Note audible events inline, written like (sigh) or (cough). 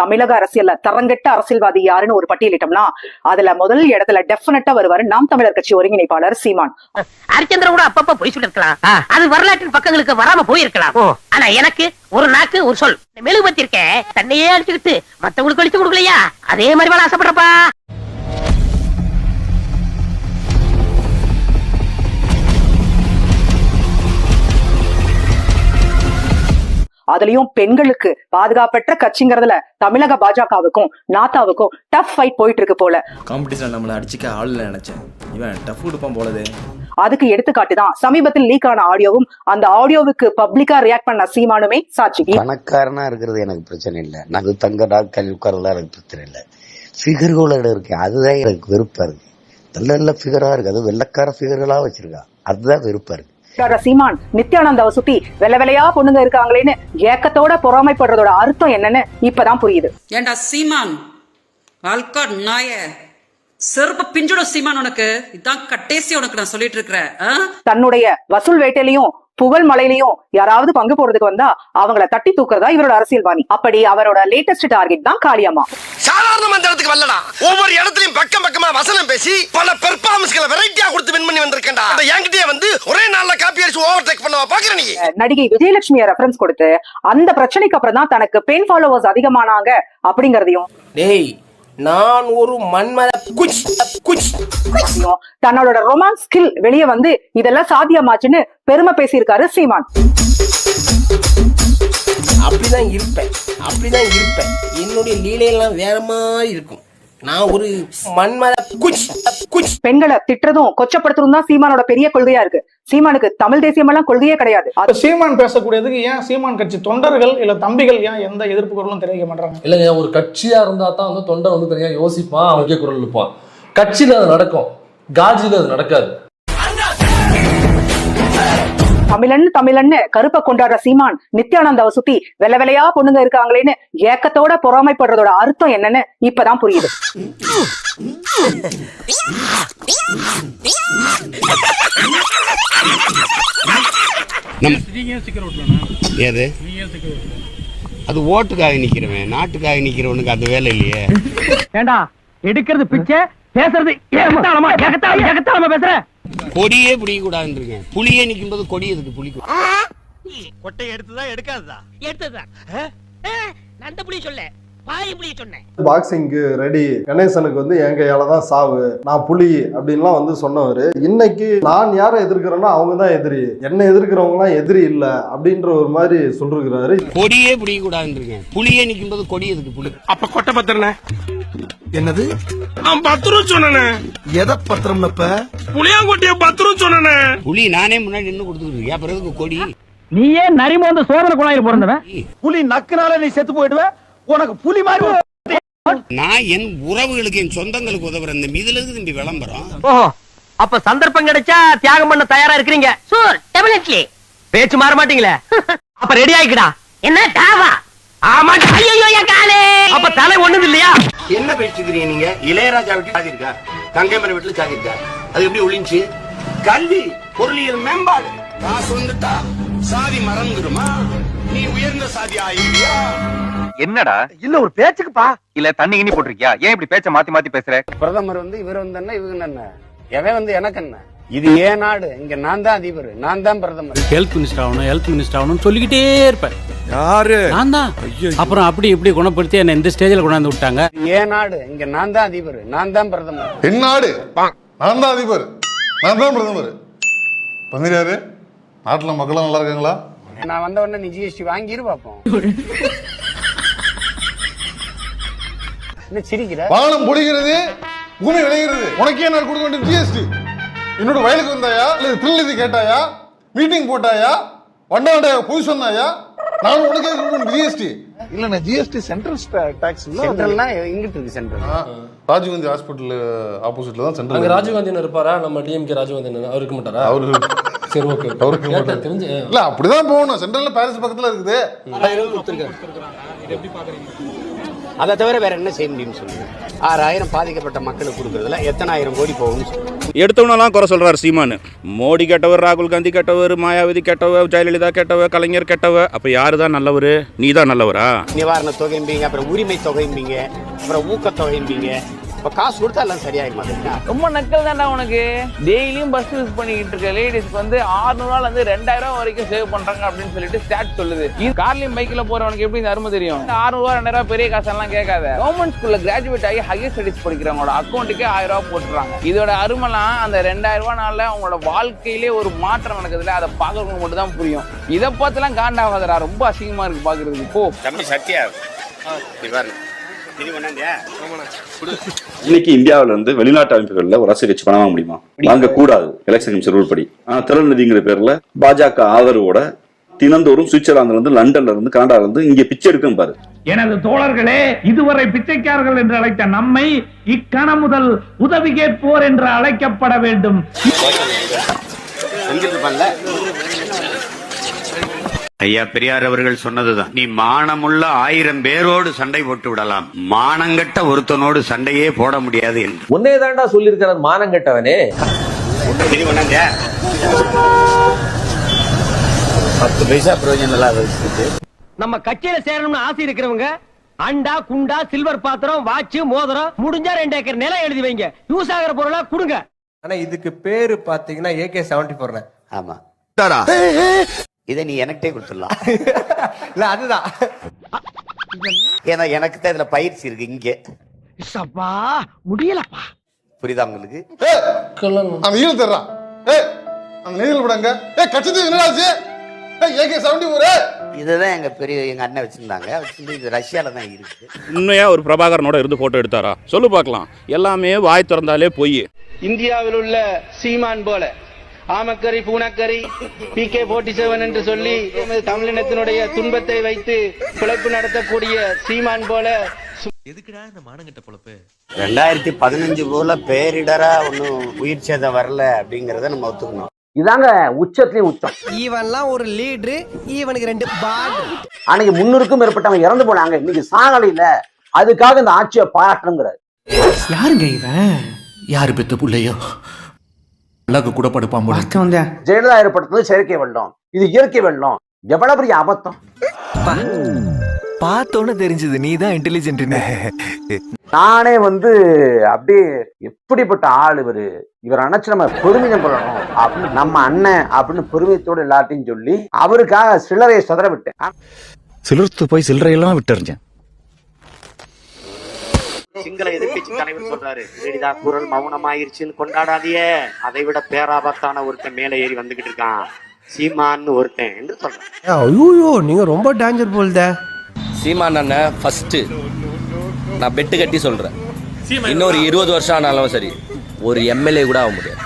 தமிழக அரசியல்ல தரங்கெட்ட அரசியல்வாதி யாருன்னு ஒரு பட்டியலிட்டோம்னா அதுல முதல் இடத்துல டெஃபினட்டா வருவாரு நாம் தமிழர் கட்சி ஒருங்கிணைப்பாளர் சீமான். ஹரிச்சந்திரன் கூட அப்பப்ப பொய் சொல்லிருக்கலாம் அது வரலாற்றின் பக்கங்களுக்கு வராம போயிருக்கலாம். ஆனா எனக்கு ஒரு நாக்கு ஒரு சொல். இந்த மெழுகுபத்தி இருக்க தன்னையே அழிச்சுக்கிட்டு மத்தவங்களுக்கு அழிச்சு கொடுக்கலையா? அதே மாதிரி வாழ ஆசைப்படுறப்பா. அதுலயும் பெண்களுக்கு பாதுகாப்பற்ற கட்சிங்கிறதுல தமிழக பாஜகவுக்கும் நாத்தாவுக்கும் டஃப் ஃபைட் போயிட்டு இருக்கு போல. காம்படிஷன் நம்மளை அடிச்சுக்க ஆள் நினைச்சேன். இவன் டஃப் கொடுப்பான் போலதே. அதுக்கு எடுத்துக்காட்டு தான் சமீபத்தில் லீக் ஆன ஆடியோவும் அந்த ஆடியோவுக்கு பப்ளிக்கா ரியாக்ட் பண்ண சீமானுமே சாட்சிக்கு பணக்காரனா இருக்கிறது எனக்கு பிரச்சனை இல்லை. நான் தங்க டாக்டர் உட்காரலாம் எனக்கு பிரச்சனை இல்லை. ஃபிகர்களோட இருக்கு. அதுதான் எனக்கு வெறுப்பா இருக்கு. நல்ல நல்ல ஃபிகரா இருக்கு. அது வெள்ளக்கார ஃபிகர்களா வச்சிருக்கா. அதுதான் வெறுப்பா இருக்கு. டாக்டர் சீமான் நித்யானந்தாவை சுத்தி வெள்ள வெள்ளையா பொண்ணுங்க இருக்காங்களேன்னு ஏக்கத்தோட பொறாமைப்படுறதோட அர்த்தம் என்னன்னு இப்பதான் புரியுது. ஏண்டா சீமான்? ஆல்காட் நாய. செருப்ப பிஞ்சுடும் சீமான் உனக்கு. இதான் கட்டேசி உனக்கு நான் சொல்லிட்டு இருக்கிறேன்? தன்னுடைய வசூல் வேட்டையிலையும் புகழ் மலையிலையும் யாராவது பங்கு போறதுக்கு வந்தா அவங்கள தட்டி தூக்குறதா இவரோட அரசியல்வாணி. அப்படி அவரோட லேட்டஸ்ட் டார்கெட் தான் காளியம்மா. சாதாரண மந்திரத்துக்கு வரலடா ஒவ்வொரு இடத்துலயும் பக்கம் பக்கமா வசனம் பேசி பல பெர்ஃபார்மன்ஸ்களை வெரைட்டியா கொடுத்து வின் பண்ணி வந்திருக்கேன்டா. அந்த என்கிட்டயே வந்து ஒரே நாள்ல காப்பி அடிச்சு ஓவர் டேக் பண்ணவா பாக்குற நீ? நடிகை விஜயலட்சுமியை ரெஃபரன்ஸ் கொடுத்து அந்த பிரச்சனைக்கு அப்புறம் தான் தனக்கு பெண் ஃபாலோவர்ஸ் அதிகமானாங்க அப்படிங்கறதையும் டேய் நான் ஒரு மன்மத குச் குச் தன்னோட ரொமான்ஸ் ஸ்கில் வெளியே வந்து இதெல்லாம் சாத்தியமாச்சுன்னு பெருமை பேசியிருக்காரு சீமான். அப்படிதான் இருப்பேன். அப்படிதான் இருப்பேன். என்னுடைய லீலையெல்லாம் வேற மாதிரி இருக்கும். நான் ஒரு குச். பெண்களை திட்டுறதும் கொச்சப்படுத்துறதும் தான் சீமானோட பெரிய கொள்கையா இருக்கு. சீமானுக்கு தமிழ் தேசியம் எல்லாம் கொள்கையே கிடையாது. அது சீமான் பேசக்கூடியதுக்கு ஏன் சீமான் கட்சி தொண்டர்கள் இல்ல தம்பிகள் ஏன் எந்த எதிர்ப்பு குரலும் தெரிவிக்க மாட்டாங்க இல்லைங்க ஒரு கட்சியா இருந்தா தான் வந்து தொண்டை வந்து தனியா யோசிப்பான் அவனுக்கே குரல் எழுப்பான் கட்சியில அது நடக்கும். காஜில அது நடக்காது. தமிழன் தமிழன்னு கருப்பை கொண்டாடுற சீமான் நித்யானந்தாவை சுத்தி வெள்ள வெள்ளையா பொண்ணுங்க இருக்காங்களேன்னு ஏக்கத்தோட பொறாமைப்படுறதோட அர்த்தம் என்னன்னு இப்பதான் புரியுது. எது அது ஓட்டுக்காக நிக்கிறவன் நாட்டுக்காக நிக்கிறவனுக்கு அந்த வேலை இல்லையே. ஏண்டா எடுக்கிறது பிச்சை பேசுறது ஏகத்தாளமா ஏகத்தாளமா ஏகத்தாளமா பேசுற? கொடியே பிடிக்க கூடாதுன்னு இருக்கேன் புளியே நிக்கும் போது கொடி எதுக்கு புளிக்கும் கொட்டை எடுத்துதான் எடுக்காததா? எடுத்ததுதான். நான் அந்த புளிய சொல்ல. பாக்ஸிங்க்கு ரெடி கணேசனுக்கு வந்து என் கையால தான் சாவு. நான் புலி அப்படின்லாம் வந்து சொன்னவர். இன்னைக்கு நான் யாரை எதிர்க்கிறேனோ அவங்க தான் எதிரி. என்ன எதிர்க்கிறவங்கலாம் எதிரி இல்ல அப்படின்ற ஒரு மாதிரி சொல்லிருக்கிறாரு. கொடியே பிடிக்க கூடாதுன்னு இருக்கேன் புளியே நிக்கும் போது கொடி எதுக்கு புளி அப்ப கொட்டை பத்திரனே என்னது? நான் பத்து ரூபா சொன்னனே. எதை பத்திரம் இப்ப? புளியாங்கொட்டிய பத்து ரூபா சொன்னனே. புலி நானே முன்னாடி நின்று அப்புறம் எதுக்கு கொடி? நீயே நரிமோந்த சோதனை குழாயில் பிறந்தவன்? புலி நக்குனால நீ செத்து போயிடுவ? உனக்கு புலி மாதிரி நான் என் உறவுகளுக்கு என் சொந்தங்களுக்கு உதவுறேன் இந்த இதுல இருக்கு தம்பி விளம்பரம். ஓஹோ அப்ப சந்தர்ப்பம் கிடைச்சா தியாகம் பண்ண தயாரா இருக்கிறீங்க? சூர் டெபினெட்லி பேச்சு மாற மாட்டீங்களே? (laughs) அப்ப ரெடி ஆயிக்கடா. என்ன டாவா? ஆமா ஐயோ என் காலே. அப்ப தலை ஒண்ணுது இல்லையா? என்ன பேசிக்கிறீங்க நீங்க? இளையராஜா வீட்டுல சாதி இருக்கா தங்கைமர வீட்டுல சாதி இருக்கா அது எப்படி ஒளிஞ்சு? கல்வி பொருளியல் மேம்பாடு. காசு வந்துட்டா சாதி மறந்துடுமா? நீ உயர்ந்த சாதி என்னடா? இல்ல ஒரு பேச்சுக்குப்பா. இல்ல தண்ணி கிண்ணி போட்டிருக்கியா? ஏன் இப்படி பேச்ச மாத்தி மாத்தி பேசுற? பிரதமர் வந்து இவர் வந்து என்ன இவங்க என்ன? எவன் வந்து எனக்கு என்ன? இது ஏன் நாடு? இங்க நான் தான் அதிபர். நான் தான் பிரதமர். ஹெல்த் மினிஸ்டர் ஆகணும் ஹெல்த் மினிஸ்டர் ஆகணும்னு சொல்லிக்கிட்டே இருப்பேன் யாரு? நான் தான். அப்புறம் அப்படி இப்படி குணப்படுத்தி என்ன இந்த ஸ்டேஜில் கொண்டாந்து விட்டாங்க. ஏன் நாடு? இங்க நான் தான் அதிபர். நான் தான் பிரதமர். என்னாடு நான் தான் அதிபர். நான் தான் பிரதமர். பந்திரியாரு நாட்டுல மக்களும் நல்லா இருக்காங்களா? நான் வந்த உடனே நீ ஜிஎஸ்டி வாங்கிரு பாப்போம். என்ன சிரிக்கிற? வானம் பொழிகிறது பூமி விளைகிறது. உனக்கே நான் கொடுக்க வேண்டிய ஜிஎஸ்டி என்னோட வயலுக்கு வந்தாயா? இல்ல திருநிதி கேட்டாயா? மீட்டிங் போட்டாயா? வண்டாண்டைய பொய் சொன்னாயா? நானும் உனக்கே கொடுக்க வேண்டிய ஜிஎஸ்டி இல்ல ஜிஎஸ்டி சென்ட்ரல் டாக்ஸ் சென்ட்ரல்னா எங்கிட்டு இருக்கு சென்ட்ரல் ராஜீவ்காந்தி ஹாஸ்பிட்டல் ஆப்போசிட்ல தான் அங்க சென்ட்ரல் ராஜீவ்காந்தி இருப்பாரா? நம்ம டிஎம்கே ராஜீவ்காந்தி அவர் இருக்க மாட்டாரா? அவரு சரி ஓகே அவருக்கு மாட்டாரு. தெரிஞ்சு இல்ல அப்படிதான் போகணும். சென்ட்ரல்ல பாரிஸ் பக்கத்துல இருக்குது. அதை தவிர வேற என்ன செய்ய முடியும்னு சொல்லுங்க. ஆறாயிரம் பாதிக்கப்பட்ட மக்களுக்கு கொடுக்கறதுல எத்தனை ஆயிரம் கோடி போகும்னு சொல்லுங்க. எடுத்தவனெல்லாம் குறை சொல்றாரு சீமானு. மோடி கெட்டவர் ராகுல் காந்தி கெட்டவர் மாயாவதி கெட்டவ ஜெயலலிதா கெட்டவ கலைஞர் கெட்டவ அப்ப யாரு தான் நல்லவர்? நீ தான் நல்லவரா? நிவாரண தொகைம்பீங்க அப்புறம் உரிமை தொகைம்பீங்க அப்புறம் ஊக்கத்தொகைம்பீங்க இப்ப காசு கொடுத்தா எல்லாம் சரியாயிட மாட்டேங்க ரொம்ப நக்கல் தான்டா உனக்கு. டெய்லியும் பஸ் யூஸ் பண்ணிக்கிட்டு இருக்க. லேடிஸ்க்கு வந்து 600 ரூபால இருந்து ரெண்டாயிரம் ரூபாய் வரைக்கும் சேவ் பண்றாங்க அப்படின்னு சொல்லிட்டு ஸ்டாட் சொல்லுது. இது கார்லயும் பைக்ல போறவனுக்கு எப்படி இந்த அருமை தெரியும்? இந்த 600 ரூபாய் ரெண்டாயிரம் ரூபாய் பெரிய காசெல்லாம் கேட்காத. கவர்மெண்ட் ஸ்கூல்ல கிராஜுவேட் ஆகி ஹையர் ஸ்டடிஸ் படிக்கிறவங்களோட அக்கௌண்ட்டுக்கே ஆயிரம் ரூபாய் போட்டுறாங்க. இதோட அருமைலாம் அந்த ரெண்டாயிரம் ரூபாய் நாள்ல அவங்களோட வாழ்க்கையிலே ஒரு மாற்றம் நடக்குதுல அதை பாக்குறவங்க மட்டும் தான் புரியும். இதை பார்த்துலாம் காண்டாகாதடா. ரொம்ப அசிங்கமா இருக்கு பாக்குறதுக்கு. போ. தம்பி சத்யா இன்னைக்கு இந்தியாவில இருந்து வெளிநாட்டு அமைப்புகள்ல ஒரு அரசியல் கட்சி பணம் வாங்க முடியுமா? வாங்க கூடாது எலெக்ஷன் கமிஷன் ரூல் படி. ஆனா திறநிதிங்கிற பேர்ல பாஜக ஆதரவோட தினந்தோறும் சுவிட்சர்லாந்துல இருந்து லண்டன்ல இருந்து கனடால இருந்து இங்க பிச்சை எடுக்கும் பாரு. எனது தோழர்களே இதுவரை பிச்சைக்காரர்கள் என்று அழைத்த நம்மை இக்கணம் முதல் உதவி கேட்போர் என்று அழைக்கப்பட வேண்டும். ஐயா பெரியார் அவர்கள் சொன்னதுதான். நீ மானமுள்ள ஆயிரம் பேரோடு சண்டை போட்டு விடலாம். மானங்கட்ட ஒருத்தனோடு சண்டையே போட முடியாது என்று. உன்னே தாண்டா சொல்லியிருக்கிறார் மானங்கட்டவனே. பத்து பைசா பிரயோஜனம் நம்ம கட்சியில சேரணும்னு ஆசை இருக்கிறவங்க அண்டா குண்டா சில்வர் பாத்திரம் வாட்ச் மோதிரம் முடிஞ்சா ரெண்டு ஏக்கர் நிலம் எழுதி வைங்க. யூஸ் ஆகிற பொருளா கொடுங்க. ஆனா இதுக்கு பேரு பாத்தீங்கன்னா ஏகே செவன்டி போடுற ஆமா. இதை நீ எனக்கிட்டே கொடுத்துடலாம். (laughs) இல்ல அதுதான். ஏன்னா எனக்கு தான் இதுல பயிற்சி இருக்கு இங்க. சப்பா முடியலப்பா. புரியுதா உங்களுக்கு? அந்த ஈழ தர்றான் ஏ அந்த நெய்தல் விடாங்க. ஏ கட்சத்துக்கு என்னடாச்சு ஏ ஏகே செவன்டி ஒரு இதுதான் எங்க பெரிய எங்க அண்ணன் வச்சிருந்தாங்க. வச்சிருந்து இது ரஷ்யால தான் இருக்கு உண்மையா ஒரு பிரபாகரனோட இருந்து போட்டோ எடுத்தாரா? சொல்லு பார்க்கலாம். எல்லாமே வாய் திறந்தாலே பொய். இந்தியாவில் உள்ள சீமான் போல. ஆமக்கரி பூனக்கரி பி கே போர்ட்டி செவன் என்று சொல்லி எமது தமிழினத்தினுடைய துன்பத்தை வைத்து பிழைப்பு நடத்தக்கூடிய சீமான் போல ரெண்டாயிரத்தி பதினஞ்சு போல பேரிடரா ஒன்னும் உயிர் சேதம் வரல அப்படிங்கறத நம்ம ஒத்துக்கணும். இதாங்க உச்சத்திலையும் உச்சம். இவன்லாம் ஒரு லீடரு இவனுக்கு ரெண்டு பாடு அன்னைக்கு முன்னூறுக்கும் மேற்பட்டவங்க இறந்து போனாங்க. இன்னைக்கு சாகலை இல்ல அதுக்காக இந்த ஆட்சியை பாராட்டணுங்கிறார் யாருங்க இவன்? யாரு பெத்த புள்ளையோ? அழகு கூட வந்தேன் ஜெயலலிதா ஏற்படுத்தினது செயற்கை வெள்ளம். இது இயற்கை வெள்ளம். எவ்வளவு பெரிய அபத்தம் பார்த்தோன்னு தெரிஞ்சது. நீ தான் இன்டெலிஜென்ட் நானே வந்து அப்படியே எப்படிப்பட்ட ஆள் இவரு? இவர் நினைச்சு நம்ம பெருமிதம் கொள்ளணும். அப்படின்னு நம்ம அண்ணன் அப்படின்னு பெருமிதத்தோடு எல்லாத்தையும் சொல்லி அவருக்காக சிலரையை சதற விட்டேன். சிலிர்த்து போய் சில்லறையெல்லாம் விட்டுறிஞ்சேன். சிங்கள எதிர்க்கட்சி தலைவர் சொல்றாரு சரிதா குரல் மௌனமாயிருச்சுன்னு கொண்டாடாதியே அதை விட பேராபத்தான ஒருத்தன் மேல ஏறி வந்துகிட்டு இருக்கான். சீமான்னு ஒருத்தன் என்று சொல்றான் ஐயோ நீங்க ரொம்ப டேஞ்சர் போல்தே சீமான் அண்ணன் ஃபர்ஸ்ட் நான் பெட்டு கட்டி சொல்றேன். இன்னொரு இருபது வருஷம் ஆனாலும் சரி ஒரு எம்எல்ஏ கூட ஆக முடியாது.